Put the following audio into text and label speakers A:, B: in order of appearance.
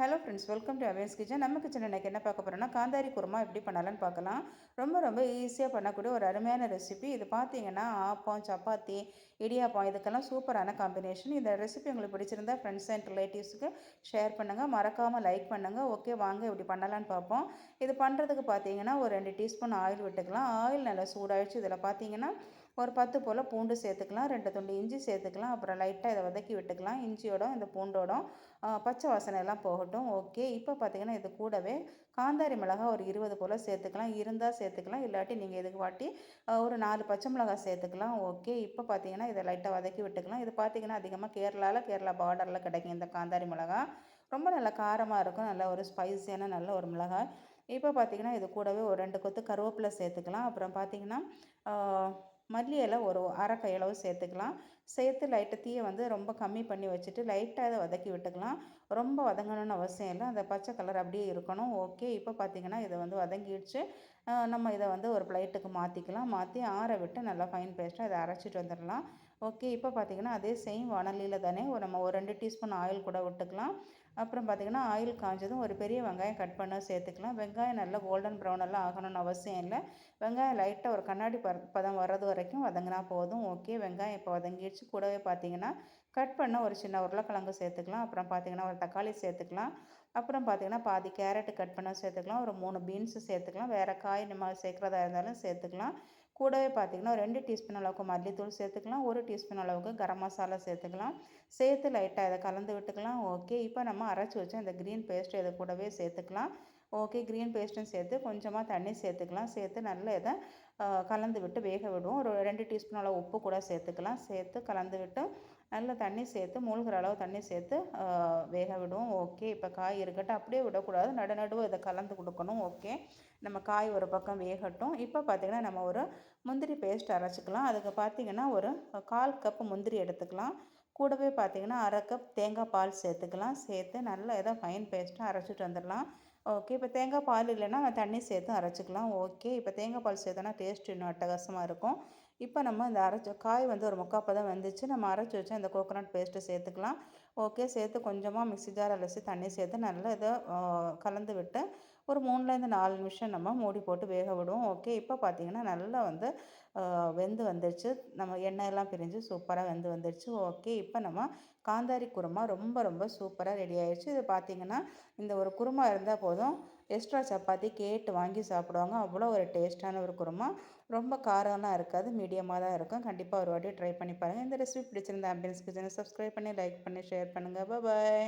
A: Hello friends welcome to Aves kitchen நம்ம kitchen எனக்கு என்ன பார்க்க போகிறோம்னா காந்தாரி குருமா எப்படி பண்ணலான்னு பார்க்கலாம். ரொம்ப ரொம்ப ஈஸியாக பண்ணக்கூடிய ஒரு அருமையான ரெசிபி இது பார்த்தீங்கன்னா ஆப்பம் சப்பாத்தி இடியாப்பம் இதுக்கெல்லாம் சூப்பரான காம்பினேஷன் இந்த ரெசிபி உங்களுக்கு பிடிச்சிருந்தா ஃப்ரெண்ட்ஸ் அண்ட் ரிலேட்டிவ்ஸுக்கு ஷேர் பண்ணுங்கள் மறக்காமல் லைக் பண்ணுங்கள் ஓகே வாங்க இப்படி பண்ணலான்னு பார்ப்போம். இது பண்ணுறதுக்கு பார்த்தீங்கன்னா ஒரு ரெண்டு டீஸ்பூன் ஆயில் விட்டுக்கலாம். ஆயில் நல்லா சூடாகிடுச்சு இதில் பார்த்தீங்கன்னா ஒரு பத்து போல் பூண்டு சேர்த்துக்கலாம் ரெண்டு துண்டு இஞ்சி சேர்த்துக்கலாம் அப்புறம் லைட்டாக இதை வதக்கி விட்டுக்கலாம். இஞ்சியோட இந்த பூண்டோட பச்சை வாசனை எல்லாம் போகட்டும். ஓகே. இப்போ பார்த்தீங்கன்னா இது கூடவே காந்தாரி மிளகா ஒரு இருபது போல் சேர்த்துக்கலாம். இருந்தால் சேர்த்துக்கலாம். இல்லாட்டி நீங்கள் இதுக்கு வாட்டி ஒரு நாலு பச்சை மிளகாய் சேர்த்துக்கலாம். ஓகே. இப்போ பார்த்தீங்கன்னா இதை லைட்டாக வதக்கி விட்டுக்கலாம். இது பார்த்தீங்கன்னா அதிகமாக கேரளாவில் கேரளா பார்டரில் கிடைக்கும் இந்த காந்தாரி மிளகா. ரொம்ப நல்ல காரமாக இருக்கும். நல்ல ஒரு ஸ்பைஸியான நல்ல ஒரு மிளகாய் இப்போ பார்த்தீங்கன்னா இது கூடவே ஒரு ரெண்டு கொத்து கருவேப்பிலை சேர்த்துக்கலாம். அப்புறம் பார்த்தீங்கன்னா மல்லி இலை ஒரு அரை கையளவு சேர்த்துக்கலாம். சேர்த்து லைட்டை தீயை வந்து ரொம்ப கம்மி பண்ணி வச்சுட்டு லைட்டாக அதை வதக்கி விட்டுக்கலாம். ரொம்ப வதங்கணும்னு அவசியம் இல்லை. அந்த பச்சை கலர் அப்படியே இருக்கணும். ஓகே இப்போ பார்த்திங்கன்னா இதை வந்து வதங்கிடுச்சு. நம்ம இதை வந்து ஒரு பிளேட்டுக்கு மாற்றிக்கலாம் மாற்றி ஆற விட்டு நல்லா ஃபைன் பேஸ்ட்டாக இதை அரைச்சிட்டு வந்துடலாம். ஓகே இப்போ பார்த்திங்கன்னா அதே சேம் வானலியில் தானே ஒரு நம்ம ஒரு ரெண்டு டீஸ்பூன் ஆயில் கூட விட்டுக்கலாம். அப்புறம் பார்த்திங்கன்னா ஆயில் காஞ்சதும் ஒரு பெரிய வெங்காயம் கட் பண்ண சேர்த்துக்கலாம். வெங்காயம் நல்லா கோல்டன் ப்ரௌன் எல்லாம் ஆகணும்னு அவசியம் இல்லை. வெங்காயம் லைட்டாக ஒரு கண்ணாடி பதம் வர்றது வரைக்கும் வதங்கினா போதும். ஓகே வெங்காயம் இப்போ வதங்கிடுச்சு. கூடவே பார்த்திங்கன்னா கட் பண்ண ஒரு சின்ன உருளைக்கிழங்கு சேர்த்துக்கலாம். அப்புறம் பார்த்திங்கன்னா ஒரு தக்காளி சேர்த்துக்கலாம். அப்புறம் பார்த்திங்கன்னா பாதி கேரட்டு கட் பண்ண சேர்த்துக்கலாம். ஒரு மூணு பீன்ஸு சேர்த்துக்கலாம். வேறு காய் நம்ம சேர்க்குறதா இருந்தாலும் சேர்த்துக்கலாம். கூடவே பார்த்திங்கன்னா ரெண்டு டீஸ்பூன் அளவுக்கு மல்லித்தூள் சேர்த்துக்கலாம். ஒரு டீஸ்பூன் அளவுக்கு கரம் மசாலா சேர்த்துக்கலாம். சேர்த்து லைட்டாக இதை கலந்து விட்டுக்கலாம். ஓகே. இப்போ நம்ம அரைச்சி வச்சு அந்த க்ரீன் பேஸ்ட் இதை கூடவே சேர்த்துக்கலாம். ஓகே க்ரீன் பேஸ்ட்டும் சேர்த்து கொஞ்சமாக தண்ணி சேர்த்துக்கலாம். சேர்த்து நல்லா இதை கலந்து விட்டு வேக விடுவோம். ஒரு ரெண்டு டீஸ்பூன் அளவு உப்பு கூட சேர்த்துக்கலாம். சேர்த்து கலந்து விட்டு நல்லா தண்ணி சேர்த்து மூழ்கிற அளவு தண்ணி சேர்த்து வேக விடுவோம். ஓகே இப்போ காய் இருக்கட்டும். அப்படியே விடக்கூடாது. நடு நடுவு இதை கலந்து கொடுக்கணும். ஓகே நம்ம காய் ஒரு பக்கம் வேகட்டும். இப்போ பார்த்திங்கன்னா நம்ம ஒரு முந்திரி பேஸ்ட் அரைச்சிக்கலாம். அதுக்கு பார்த்திங்கன்னா ஒரு கால் கப்பு முந்திரி எடுத்துக்கலாம். கூடவே பார்த்திங்கன்னா அரை கப் தேங்காய் பால் சேர்த்துக்கலாம். சேர்த்து நல்லா ஏதோ ஃபைன் பேஸ்ட்டாக அரைச்சிட்டு வந்துடலாம். ஓகே இப்போ தேங்காய் பால் இல்லைன்னா தண்ணி சேர்த்து அரைச்சிக்கலாம். ஓகே இப்போ தேங்காய் பால் சேர்த்தோன்னா டேஸ்ட் இன்னும் அட்டகாசமாக இருக்கும். இப்போ நம்ம இந்த அரைச்ச காய் வந்து ஒரு முக்காப்பை தான் வந்துச்சு. நம்ம அரைச்சி வச்சு இந்த கோகோனட் பேஸ்ட்டு சேர்த்துக்கலாம். ஓகே சேர்த்து கொஞ்சமாக மிக்ஸி ஜார் அலசி தண்ணி சேர்த்து நல்லா இதை கலந்து விட்டு ஒரு மூணுலேருந்து நாலு நிமிஷம் நம்ம மூடி போட்டு வேக விடுவோம். ஓகே இப்போ பார்த்திங்கன்னா நல்லா வந்து வெந்து வந்துடுச்சு நம்ம எண்ணெயெல்லாம் பிரிஞ்சு சூப்பராக வெந்து வந்துடுச்சு ஓகே இப்போ நம்ம காந்தாரி குருமா ரொம்ப ரொம்ப சூப்பராக ரெடி ஆயிடுச்சு இது பார்த்திங்கன்னா இந்த ஒரு குருமா இருந்தால் போதும். எக்ஸ்ட்ரா சப்பாத்தி கேட்டு வாங்கி சாப்பிடுவாங்க. அவ்வளோ ஒரு டேஸ்ட்டான ஒரு குருமா. ரொம்ப காரம்லாம் இருக்காது. மீடியமாக தான் இருக்கும். கண்டிப்பாக ஒரு வாட்டி ட்ரை பண்ணி பாருங்கள் இந்த ரெசிபி பிடிச்சிருந்த ஆம்பியன்ஸ் கிச்சனை சப்ஸ்கிரைப் பண்ணி லைக் பண்ணி ஷேர் பண்ணுங்கள் பாய்